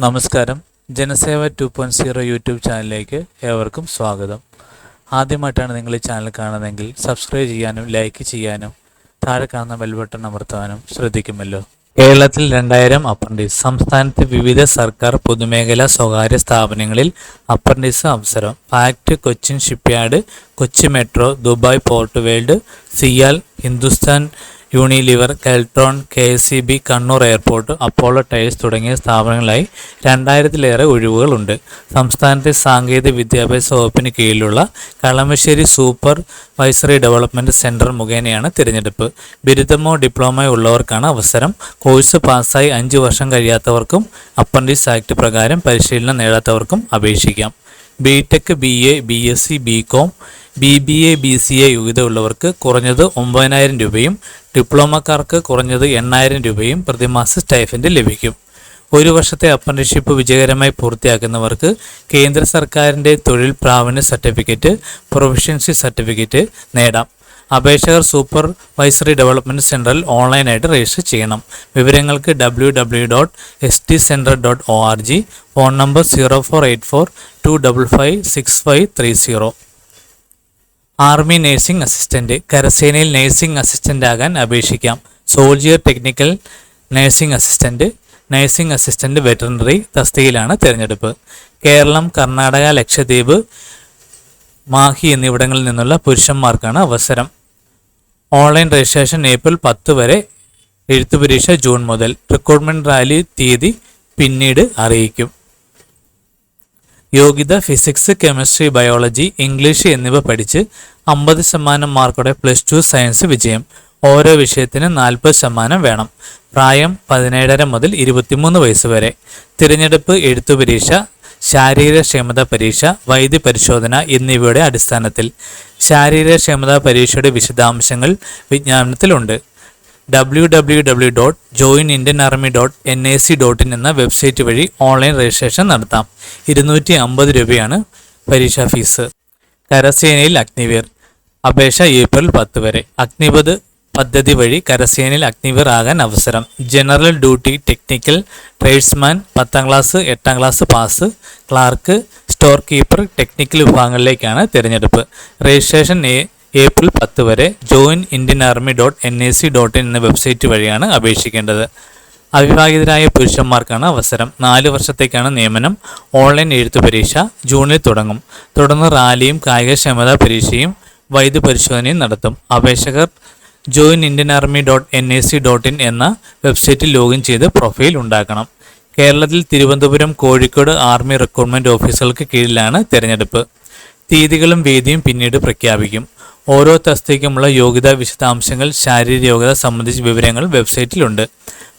നമസ്കാരം. Janaseva two point zero YouTube ചാനലിലേക്ക് ഏവർക്കും സ്വാഗതം. ആദ്യമായിട്ടാണ് നിങ്ങൾ ഈ ചാനൽ കാണുന്നതെങ്കിൽ സബ്സ്ക്രൈബ് ചെയ്യാനും ലൈക്ക് ചെയ്യാനും താഴെ കാണുന്ന ബെൽ ബട്ടൺ അമർത്താനും ശ്രദ്ധിക്കുമല്ലോ. കേരളത്തിൽ രണ്ടായിരം അപ്രന്റീസ് സംസ്ഥാനത്തെ വിവിധ സർക്കാർ പൊതുമേഖലാ സ്വകാര്യ സ്ഥാപനങ്ങളിൽ അപ്രന്റീസ് അവസരം. FACT Cochin shipyard Kochi metro Dubai port world CIAL Hindustan Unilever Keltron K C B Kannur airport Apollo tyres തുടങ്ങിയ സ്ഥാപനങ്ങളായി രണ്ടായിരത്തിലേറെ ഒഴിവുകളുണ്ട്. സംസ്ഥാനത്തെ സാങ്കേതിക വിദ്യാഭ്യാസ വകുപ്പിന് കീഴിലുള്ള Kalamassery supervisory development centre മുഖേനയാണ് തിരഞ്ഞെടുപ്പ്. ബിരുദമോ ഡിപ്ലോമയോ ഉള്ളവർക്കാണ് അവസരം. കോഴ്സ് പാസ്സായി അഞ്ച് വർഷം കഴിയാത്തവർക്കും അപ്രന്റീസ് ആക്ട് പ്രകാരം പരിശീലനം നേടാത്തവർക്കും അപേക്ഷിക്കാം. B Tech B A B S C B Com B B A B C A യോഗ്യതയുള്ളവർക്ക് കുറഞ്ഞത് ഒമ്പതിനായിരം രൂപയും ഡിപ്ലോമക്കാർക്ക് കുറഞ്ഞത് എണ്ണായിരം രൂപയും പ്രതിമാസ സ്റ്റൈഫൻഡ് ലഭിക്കും. ഒരു വർഷത്തെ അപ്രന്റീഷിപ്പ് വിജയകരമായി പൂർത്തിയാക്കുന്നവർക്ക് കേന്ദ്ര സർക്കാരിന്റെ തൊഴിൽ പ്രാവീണ്യ സർട്ടിഫിക്കറ്റ് പ്രൊഫഷൻസി സർട്ടിഫിക്കറ്റ് നേടാം. അപേക്ഷകർ സൂപ്പർവൈസറി ഡെവലപ്മെന്റ് സെന്ററിൽ ഓൺലൈനായിട്ട് രജിസ്റ്റർ ചെയ്യണം. വിവരങ്ങൾക്ക് W W dot S T centre dot O R G phone number zero four eight four two double five six five three zero. Army nursing assistant കരസേനയിൽ nursing assistant ആകാൻ അപേക്ഷിക്കാം. Soldier technical nursing assistant nursing assistant veterinary തസ്തികയിലാണ് തിരഞ്ഞെടുപ്പ്. കേരളം കർണാടക ലക്ഷദ്വീപ് മാഹി എന്നിവിടങ്ങളിൽ നിന്നുള്ള പുരുഷന്മാർക്കാണ് അവസരം. Online registration April പത്ത് വരെ എഴുത്തുപരീക്ഷ June മുതൽ. റിക്രൂട്ട്മെന്റ് റാലി തീയതി പിന്നീട് അറിയിക്കും. യോഗ്യത ഫിസിക്സ് കെമിസ്ട്രി ബയോളജി ഇംഗ്ലീഷ് എന്നിവ പഠിച്ച് അമ്പത് ശതമാനം മാർക്കോടെ പ്ലസ് ടു സയൻസ് വിജയം. ഓരോ വിഷയത്തിന് നാൽപ്പത് ശതമാനം വേണം. പ്രായം പതിനേഴര മുതൽ ഇരുപത്തിമൂന്ന് വയസ്സ് വരെ. തിരഞ്ഞെടുപ്പ് എഴുത്തു പരീക്ഷ ശാരീരക്ഷമത പരീക്ഷ വൈദ്യ പരിശോധന എന്നിവയുടെ അടിസ്ഥാനത്തിൽ. ശാരീരക്ഷമതാ പരീക്ഷയുടെ വിശദാംശങ്ങൾ വിജ്ഞാപനത്തിലുണ്ട്. W W W dot join Indian army dot N I C dot in എന്ന വെബ്സൈറ്റ് വഴി ഓൺലൈൻ രജിസ്ട്രേഷൻ നടത്താം. ഇരുന്നൂറ്റി അമ്പത് രൂപയാണ് പരീക്ഷാ ഫീസ്. കരസേനയിൽ അഗ്നിവീർ. അപേക്ഷ ഏപ്രിൽ പത്ത് വരെ. അഗ്നിപത് പദ്ധതി വഴി കരസേനയിൽ അഗ്നിവീർ ആകാൻ അവസരം. ജനറൽ ഡ്യൂട്ടി ടെക്നിക്കൽ ട്രേഡ്സ്മാൻ പത്താം ക്ലാസ് എട്ടാം class pass clerk storekeeper technical വിഭാഗങ്ങളിലേക്കാണ് തിരഞ്ഞെടുപ്പ്. രജിസ്ട്രേഷൻ ഏപ്രിൽ പത്ത് വരെ join Indian army dot N A C dot in എന്ന വെബ്സൈറ്റ് വഴിയാണ് അപേക്ഷിക്കേണ്ടത്. അവിവാഹിതരായ പുരുഷന്മാർക്കാണ് അവസരം. നാല് വർഷത്തേക്കാണ് നിയമനം. ഓൺലൈൻ എഴുത്തു പരീക്ഷ ജൂണിൽ തുടങ്ങും. തുടർന്ന് റാലിയും കായികക്ഷമതാ പരീക്ഷയും വൈദ്യ പരിശോധനയും നടത്തും. അപേക്ഷകർ join Indian army dot N A C dot in എന്ന വെബ്സൈറ്റിൽ ലോഗിൻ ചെയ്ത് പ്രൊഫൈൽ ഉണ്ടാക്കണം. കേരളത്തിൽ തിരുവനന്തപുരം കോഴിക്കോട് ആർമി റിക്രൂട്ട്മെന്റ് ഓഫീസുകൾക്ക് കീഴിലാണ് തിരഞ്ഞെടുപ്പ്. തീയതികളും വേദിയും പിന്നീട് പ്രഖ്യാപിക്കും. ഓരോ തസ്തികയ്ക്കുമുള്ള യോഗ്യതാ വിശദാംശങ്ങൾ ശാരീരിക യോഗ്യത സംബന്ധിച്ച വിവരങ്ങൾ വെബ്സൈറ്റിലുണ്ട്.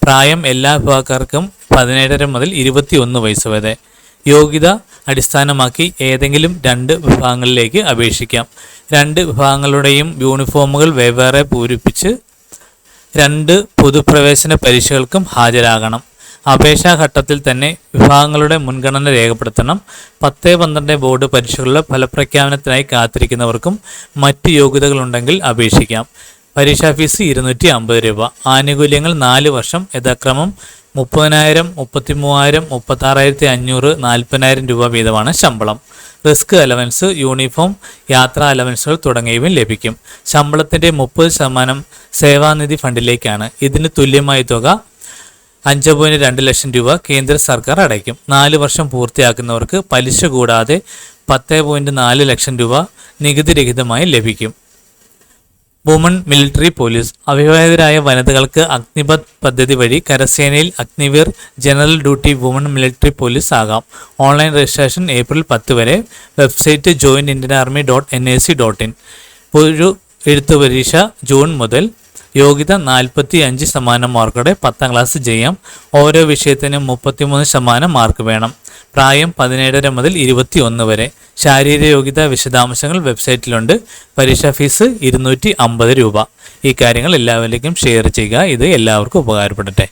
പ്രായം എല്ലാ വിഭാഗക്കാർക്കും പതിനേഴര മുതൽ ഇരുപത്തിയൊന്ന് വയസ്സ് വരെ. യോഗ്യത അടിസ്ഥാനമാക്കി ഏതെങ്കിലും രണ്ട് വിഭാഗങ്ങളിലേക്ക് അപേക്ഷിക്കാം. രണ്ട് വിഭാഗങ്ങളുടെയും യൂണിഫോമുകൾ വെവ്വേറെ പൂരിപ്പിച്ച് രണ്ട് പൊതുപ്രവേശന പരീക്ഷകൾക്കും ഹാജരാകണം. അപേക്ഷാഘട്ടത്തിൽ തന്നെ വിഭാഗങ്ങളുടെ മുൻഗണന രേഖപ്പെടുത്തണം. പത്ത് പന്ത്രണ്ട് ബോർഡ് പരീക്ഷകളുടെ ഫലപ്രഖ്യാപനത്തിനായി കാത്തിരിക്കുന്നവർക്കും മറ്റ് യോഗ്യതകളുണ്ടെങ്കിൽ അപേക്ഷിക്കാം. പരീക്ഷാ ഫീസ് ഇരുന്നൂറ്റി അമ്പത് രൂപ. ആനുകൂല്യങ്ങൾ നാല് വർഷം. യഥാക്രമം മുപ്പതിനായിരം മുപ്പത്തി മൂവായിരം മുപ്പത്താറായിരത്തി അഞ്ഞൂറ് നാൽപ്പതിനായിരം രൂപ വീതമാണ് ശമ്പളം. റിസ്ക് അലവൻസ് യൂണിഫോം യാത്രാ അലവൻസുകൾ തുടങ്ങിയവയും ലഭിക്കും. ശമ്പളത്തിന്റെ മുപ്പത് ശതമാനം സേവാനിധി ഫണ്ടിലേക്കാണ്. ഇതിന് തുല്യമായ തുക അഞ്ച് പോയിന്റ് രണ്ട് ലക്ഷം രൂപ കേന്ദ്ര സർക്കാർ അടയ്ക്കും. നാല് വർഷം പൂർത്തിയാക്കുന്നവർക്ക് പലിശ കൂടാതെ പത്ത് പോയിന്റ് നാല് ലക്ഷം രൂപ നികുതി രഹിതമായി ലഭിക്കും. Woman military police. അവിവാഹിതരായ വനിതകൾക്ക് അഗ്നിപത് പദ്ധതി വഴി കരസേനയിൽ Agniveer general duty woman military police ആകാം. ഓൺലൈൻ രജിസ്ട്രേഷൻ ഏപ്രിൽ പത്ത് വരെ. Website join Indian army dot N A C dot in. ഒരു എഴുത്തു പരീക്ഷ ജൂൺ മുതൽ യോഗ്യത നാൽപ്പത്തി അഞ്ച് ശതമാനം മാർക്കോടെ പത്താം ക്ലാസ് ചെയ്യാം ഓരോ വിഷയത്തിനും മുപ്പത്തിമൂന്ന് ശതമാനം മാർക്ക് വേണം. പ്രായം പതിനേഴര മുതൽ ഇരുപത്തി ഒന്ന് വരെ. ശാരീരിക യോഗ്യത വിശദാംശങ്ങൾ വെബ്സൈറ്റിലുണ്ട്. പരീക്ഷാ ഫീസ് ഇരുന്നൂറ്റി അമ്പത് രൂപ. ഈ കാര്യങ്ങൾ എല്ലാവരിലേക്കും ഷെയർ ചെയ്യുക. ഇത് എല്ലാവർക്കും ഉപകാരപ്പെടട്ടെ.